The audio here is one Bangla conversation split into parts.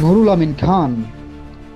নুরুল আমিন খান।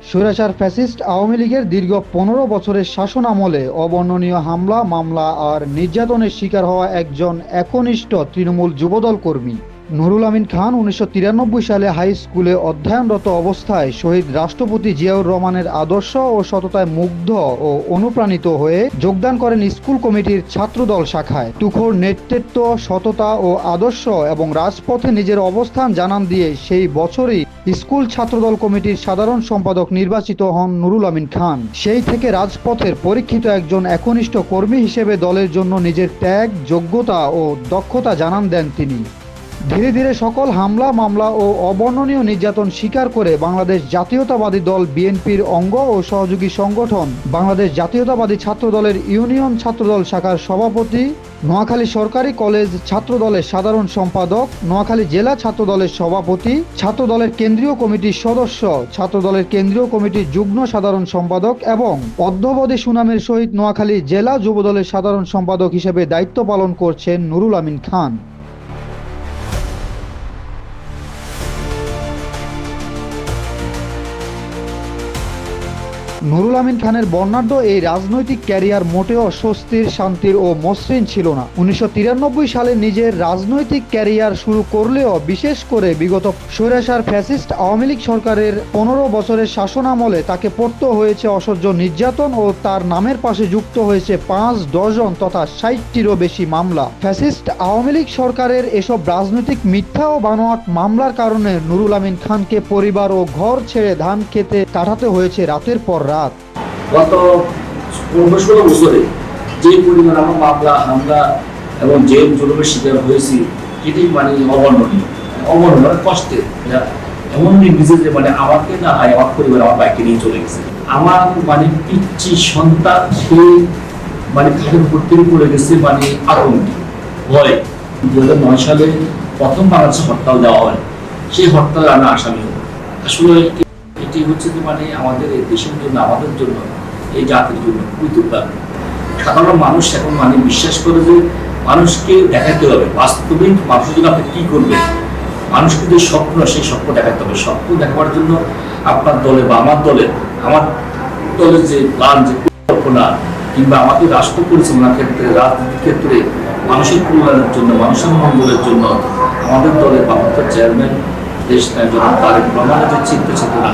স্বৈরাচার ফ্যাসিস্ট আওয়ামী লীগের দীর্ঘ পনেরো বছরের শাসন আমলে অবর্ণনীয় হামলা, মামলা আর নির্যাতনের শিকার হওয়া একজন একনিষ্ঠ তৃণমূল যুবদল কর্মী। নুরুল আমিন খান উনিশশো তিরানব্বই সালে হাই স্কুলে অধ্যয়নরত অবস্থায় শহীদ রাষ্ট্রপতি জিয়াউর রহমানের আদর্শ ও সততায় মুগ্ধ ও অনুপ্রাণিত হয়ে যোগদান করেন স্কুল কমিটির ছাত্রদল শাখায়। তুখোর নেতৃত্ব, সততা ও আদর্শ এবং রাজপথে নিজের অবস্থান জানান দিয়ে সেই বছরই স্কুল ছাত্রদল কমিটির সাধারণ সম্পাদক নির্বাচিত হন নুরুল আমিন খান। সেই থেকে রাজপথের পরীক্ষিত একজন একনিষ্ঠ কর্মী হিসেবে দলের জন্য নিজের ত্যাগ, যোগ্যতা ও দক্ষতা জানান দেন তিনি। ধীরে ধীরে সকল হামলা, মামলা ও অবর্ণনীয় নির্যাতন স্বীকার করে বাংলাদেশ জাতীয়তাবাদী দল বিএনপির অঙ্গ ও সহযোগী সংগঠন, বাংলাদেশ জাতীয়তাবাদী ছাত্রদলের ইউনিয়ন ছাত্রদল শাখার সভাপতি, নোয়াখালী সরকারি কলেজ ছাত্রদলের সাধারণ সম্পাদক, নোয়াখালী জেলা ছাত্রদলের সভাপতি, ছাত্রদলের কেন্দ্রীয় কমিটির সদস্য, ছাত্রদলের কেন্দ্রীয় কমিটির যুগ্ম সাধারণ সম্পাদক এবং অধ্যবধি সুনামের সহিত নোয়াখালী জেলা যুবদলের সাধারণ সম্পাদক হিসেবে দায়িত্ব পালন করছেন নুরুল আমিন খান। নুরুল আমিন খানের বর্ণাঢ্য এই রাজনৈতিক ক্যারিয়ার মোটেও স্বস্তির, শান্তির ও মসৃণ ছিল না। উনিশশো তিরানব্বই সালে নিজের রাজনৈতিক ক্যারিয়ার শুরু করলেও বিশেষ করে বিগত স্বৈরাচার ফ্যাসিস্ট আওয়ামী লীগ সরকারের পনেরো বছরের শাসনামলে তাকে পড়তে হয়েছে অসহ্য নির্যাতন ও তার নামের পাশে যুক্ত হয়েছে পাঁচ ডজন তথা ষাটটিরও বেশি মামলা। ফ্যাসিস্ট আওয়ামী লীগ সরকারের এসব রাজনৈতিক মিথ্যা ও বানোয়াট মামলার কারণে নুরুল আমিন খানকে পরিবার ও ঘর ছেড়ে ধান খেতে কাটাতে হয়েছে রাতের পর রাত। গত ষোলো বছরে যে পরিমাণ আমরা মামলা, হামলা এবং জেল জুলুমের শিকার হয়েছি মানে অবর্ণনীয়। মানে কষ্টের এমন নির্বিজে যে মানে আমাকে না হয়, আমার পরিবার আমার বাইকে নিয়ে চলে গেছে। আমার মানে পিচ্ছি সন্তান, সে মানে খাটের উপর গেছে মানে আতঙ্কে ভয়। দু হাজার নয় সালে প্রথম বাংলাদেশে হরতাল দেওয়া হয়। সেই হরতালে আমি আসামি আসলে হচ্ছে যে মানে আমাদের এই দেশের জন্য, আমাদের জন্য, এই জাতির জন্য খুবই দুর্ভাগ্য সাধারণ মানুষ এখন মানে বিশ্বাস করে যে মানুষকে দেখাতে হবে, বাস্তবিক মানুষের জন্য আপনি কি করবেন মানুষকে যে স্বপ্ন, সেই স্বপ্ন দেখাতে হবে। স্বপ্ন দেখাবার জন্য আপনার দলে বা আমার দলে, আমার দলের যে প্ল্যান, যে পরিকল্পনা, কিংবা আমাদের রাষ্ট্র পরিচালনার ক্ষেত্রে, রাজনীতির ক্ষেত্রে মানুষের কল্যাণের জন্য, মানুষের মঙ্গলের জন্য আমাদের দলের ভারপ্রাপ্ত চেয়ারম্যান দেশ জনাব তারেক রহমানের যে চিন্তা চেতনা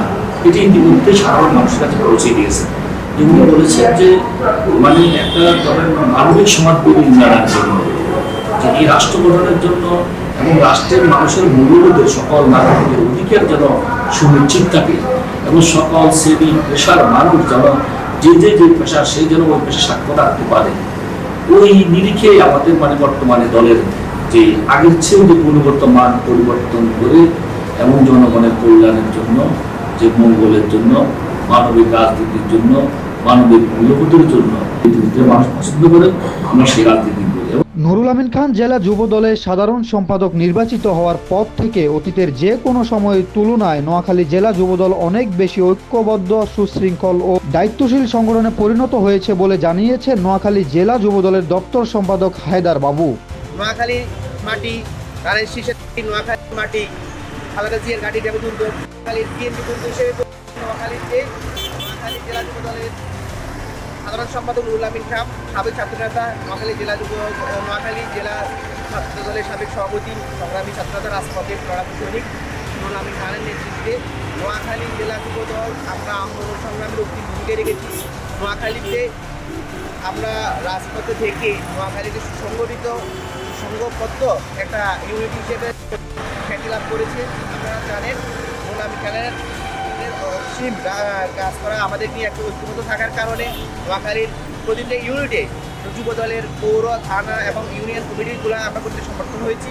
এটি ইতিমধ্যে সাধারণ মানুষের কাছে পৌঁছে দিয়েছে। তিনি বলেছেন যে মানে একটা ধরেন মানবিক সমাজ উন্নয়নের জন্য, যে এই রাষ্ট্র গঠনের জন্য এবং রাষ্ট্রের মানুষের মূল্যবোধের সকল নাগরিকের অধিকার যেন সুনিশ্চিত থাকে এবং সকল শ্রেণি পেশার মানুষ যেন যে যে যে পেশা সেই যেন ওই পেশা সাক্ষ্য রাখতে পারে। ওই নিরিখে আমাদের মানে বর্তমানে দলের যে আগের চেয়েও যে গুণগত মান পরিবর্তন করে এবং জনগণের কল্যাণের জন্য যে মঙ্গলের জন্য মানবিক রাজনীতির জন্য মানবিক মূল্যবোধের জন্য পৃথিবীতে মানুষ পছন্দ করে আমরা সেই রাজনীতি করি। নুরুল আমিন খান জেলা যুব দলের সাধারণ সম্পাদক নির্বাচিত হওয়ার পর থেকে অতীতের যে কোনো সময়ের তুলনায় নোয়াখালী জেলা যুবদল অনেক বেশি ঐক্যবদ্ধ সুশৃঙ্খল ও দায়িত্বশীল সংগঠনে পরিণত হয়েছে বলে জানিয়েছে নোয়াখালী জেলা যুবদলের দপ্তর সম্পাদক হায়দার বাবু। নোয়াখালী মাটি শীষের নোয়াখালী মাটি খালেদা জিয়ার গাড়ি যাবে দুর্গ নোয়াখালীর বিএনপি দুর্গ হিসেবে নোয়াখালীতে নোয়াখালী জেলা যুব দলের সাধারণ সম্পাদক নুরুল আমিন খাম সাবেক ছাত্রনেতা নোয়াখালী জেলা যুব, নোয়াখালী জেলা ছাত্র দলের সাবেক সভাপতি, সংগ্রামী ছাত্রনেতা রাজপথে লড়াকু সৈনিক নুরুল আমিন খানের নেতৃত্বে নোয়াখালী জেলা যুব দল। আমরা আন্দোলন সংগ্রামের একটি ভূমিকা রেখেছি। নোয়াখালীতে আমরা রাজপথে থেকে নোয়াখালীকে সুসংগঠিত সুসংঘবদ্ধ একটা ইউনিট হিসেবে খ্যাতি লাভ করেছে। আপনারা জানেন মোলামি খানের অসীম কাজ করা আমাদের নিয়ে একটা ঐক্যবদ্ধ থাকার কারণে নোয়াখালীর প্রতিটা ইউনিটে যুব দলের পৌর, থানা এবং ইউনিয়ন কমিটিগুলো আমরা করতে সমর্থন হয়েছি।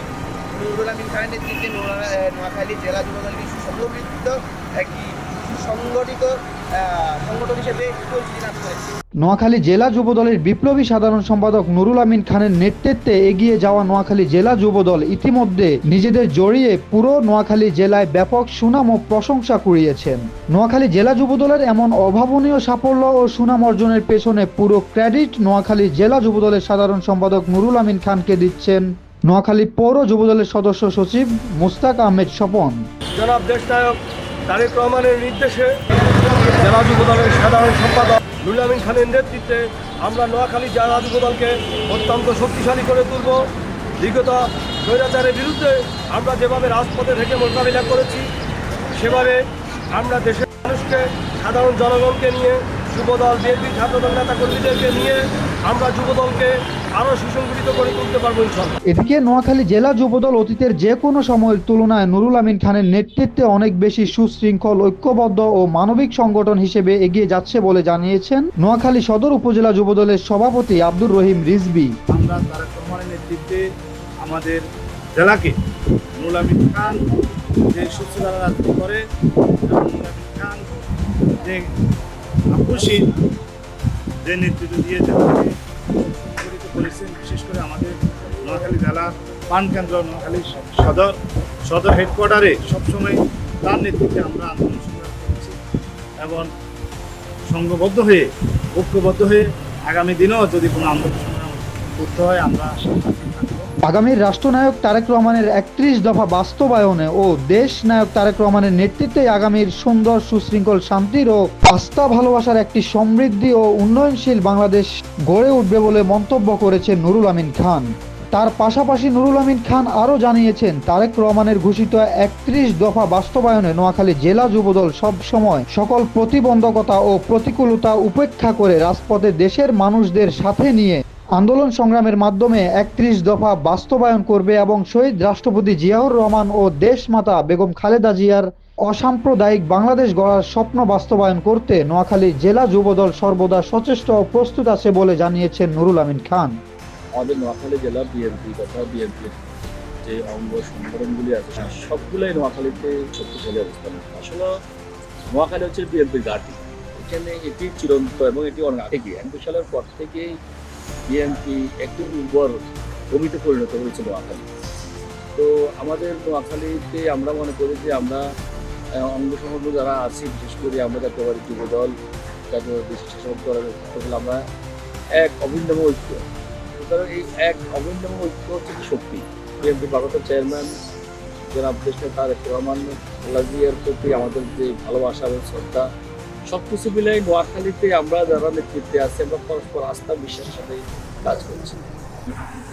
নুরুল আমিন খানের নেতৃত্বে নোয়া- নোয়াখালী জেলা যুব দলকে সুসংগঠিত একটি সুসংগঠিত সংগঠন হিসেবে লাভ করেছে নোয়াখালী জেলা যুবদলের বিপ্লবী সাধারণ সম্পাদক নুরুল আমিন খানের নেতৃত্বে এগিয়ে যাওয়া নোয়াখালী জেলা যুবদল ইতিমধ্যে নিজেদের জড়িয়ে পুরো নোয়াখালী জেলায় ব্যাপক সুনাম ও প্রশংসা কুড়িয়েছেন। নোয়াখালী জেলা যুবদলের এমন অভাবনীয় সাফল্য ও সুনাম অর্জনের পেছনে পুরো ক্রেডিট নোয়াখালী জেলা যুবদলের সাধারণ সম্পাদক নুরুল আমিন খানকে দিচ্ছেন। নোয়াখালী পৌর যুবদলের সদস্য সচিব মুস্তাক আহমেদ স্বপন। জনাব দেশনায়ক তারেক রহমানের নির্দেশে জেলা যুবদলের সাধারণ সম্পাদক নুল খানের নেতৃত্বে আমরা নোয়াখালী জেলা যুবদলকে অত্যন্ত শক্তিশালী করে তুলব। বিগত স্বৈরাচারের বিরুদ্ধে আমরা যেভাবে রাজপথে থেকে মোকাবিলা করেছি, সেভাবে আমরা দেশের মানুষকে, সাধারণ জনগণকে নিয়ে যুবদল বিএনপি, ছাত্রদল নেতা কর্মীদেরকে নিয়ে আমরা যুবদলকে আরও সুসংগঠিত করে তুলতে পারব এদিকে নোয়াখালী জেলা যুবদল অতীতের যে কোনো সময়ের তুলনায় নুরুল আমিন খানের নেতৃত্বে অনেক বেশি সুশৃঙ্খল ঐক্যবদ্ধ ও মানবিক সংগঠন হিসেবে এগিয়ে যাচ্ছে বলে জানিয়েছেন নোয়াখালী সদর উপজেলা যুবদলের সভাপতি আব্দুর রহিম রিজবি আমরা তারেক নেতৃত্বে আমাদের জেলাকে নুরুল আমিন খান যে রাজনীতি করে নুরুল আমিন খান যে আপসীন যে নেতৃত্ব দিয়ে জেলাকে জড়িত করেছেন, বিশেষ করে আমাদের নোয়াখালী জেলার পানকেন্দ্র নোয়াখালী সদর সদর হেডকোয়ার্টারে সবসময় তার নেতৃত্বে আমরা আন্দোলন সংগ্রাম করেছি এবং সংঘবদ্ধ হয়ে, ঐক্যবদ্ধ হয়ে আগামী দিনেও যদি কোনো আন্দোলন সংগ্রাম করতে হয়, আমরা আগামীর রাষ্ট্রনায়ক তারেক রহমানের একত্রিশ দফা বাস্তবায়নে ও দেশ নায়ক তারেক রহমানের নেতৃত্বে আগামীর সুন্দর, সুশৃঙ্খল, শান্তির ও আস্থা ভালোবাসার একটি সমৃদ্ধি ও উন্নয়নশীল বাংলাদেশ গড়ে উঠবে বলে মন্তব্য করেছেন নুরুল আমিন খান। তার পাশাপাশি নুরুল আমিন খান আরও জানিয়েছেন, তারেক রহমানের ঘোষিত একত্রিশ দফা বাস্তবায়নে নোয়াখালী জেলা যুবদল সব সময় সকল প্রতিবন্ধকতা ও প্রতিকূলতা উপেক্ষা করে রাজপথে দেশের মানুষদের সাথে নিয়ে আন্দোলন সংগ্রামের মাধ্যমে একত্রিশ দফা বাস্তবায়ন করবে এবং শহীদ রাষ্ট্রপতি জিয়াউর রহমান ও দেশমাতা বেগম খালেদা জিয়ার অসাম্প্রদায়িক বাংলাদেশ গড়ার স্বপ্ন বাস্তবায়ন করতে নোয়াখালী জেলা যুবদল সর্বদা সচেষ্ট ও প্রস্তুত আছে বলে জানিয়েছেন নুরুল আমিন খান। আমাদের নোয়াখালী জেলা বিএনপি তথা বিএনপির যে অঙ্গ সংগঠনগুলি আছে, সবগুলোই নোয়াখালীতে শক্তিশালী অবস্থান আসলে নোয়াখালী হচ্ছে বিএনপির ঘাঁটি। এখানে এটি চিরন্ত এবং এটি অনেক আগে গিয়ে একুশ সালের পর থেকেই বিএনপি একটি উর্বর ভূমিতে পরিণত হয়েছে নোয়াখালী তো আমাদের নোয়াখালীতে আমরা মনে করি যে আমরা অঙ্গ যারা আছি, বিশেষ করে আমরা যাতে পারি শাসক দলের সকল আমরা এক অভিন্নম ঐক্য। সুতরাং এই এক অভিন্নম ঐক্য হচ্ছে শক্তি। বিএনপি ভারতের চেয়ারম্যান জনাব দেশের তারেক রহমান লাজিয়ার প্রতি আমাদের যে ভালোবাসা এবং শ্রদ্ধা সব কিছু মিলে নোয়াখালীতে আমরা যারা নেতৃত্বে আছি, আমরা পরস্পর আস্থা বিশ্বাসের সাথে কাজ করছি।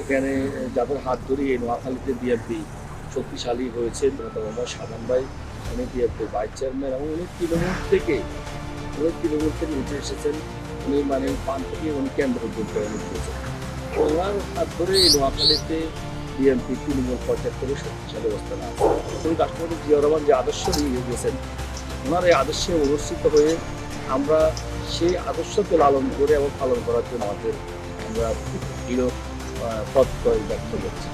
এখানে যাদের হাত ধরে এই নোয়াখালীতে বিএনপি শক্তিশালী হয়েছে মোহাম্মদ সাদাম ভাই, উনি বিএনপি ভাইস চেয়ারম্যান এবং উনি তৃণমূল থেকে, উনি তৃণমূল থেকে উঠে এসেছেন। উনি মানে পান থেকে উনি কেন্দ্র পর্যন্ত উনি করেছেন ওনার হাত ধরে এই নোয়াখালীতে বিএনপি তৃণমূল পর্যায় থেকে শক্তিশালী অবস্থানে আছে। উনি রাষ্ট্রপতি জিয়া রহমান যে আদর্শ নিয়ে গেছেন ওনার এই আদর্শে অনুষ্ঠিত হয়ে আমরা সেই আদর্শকে লালন করে এবং পালন করার জন্য আমাদের আমরা দৃঢ় প্রত্যয় ব্যক্ত করছি।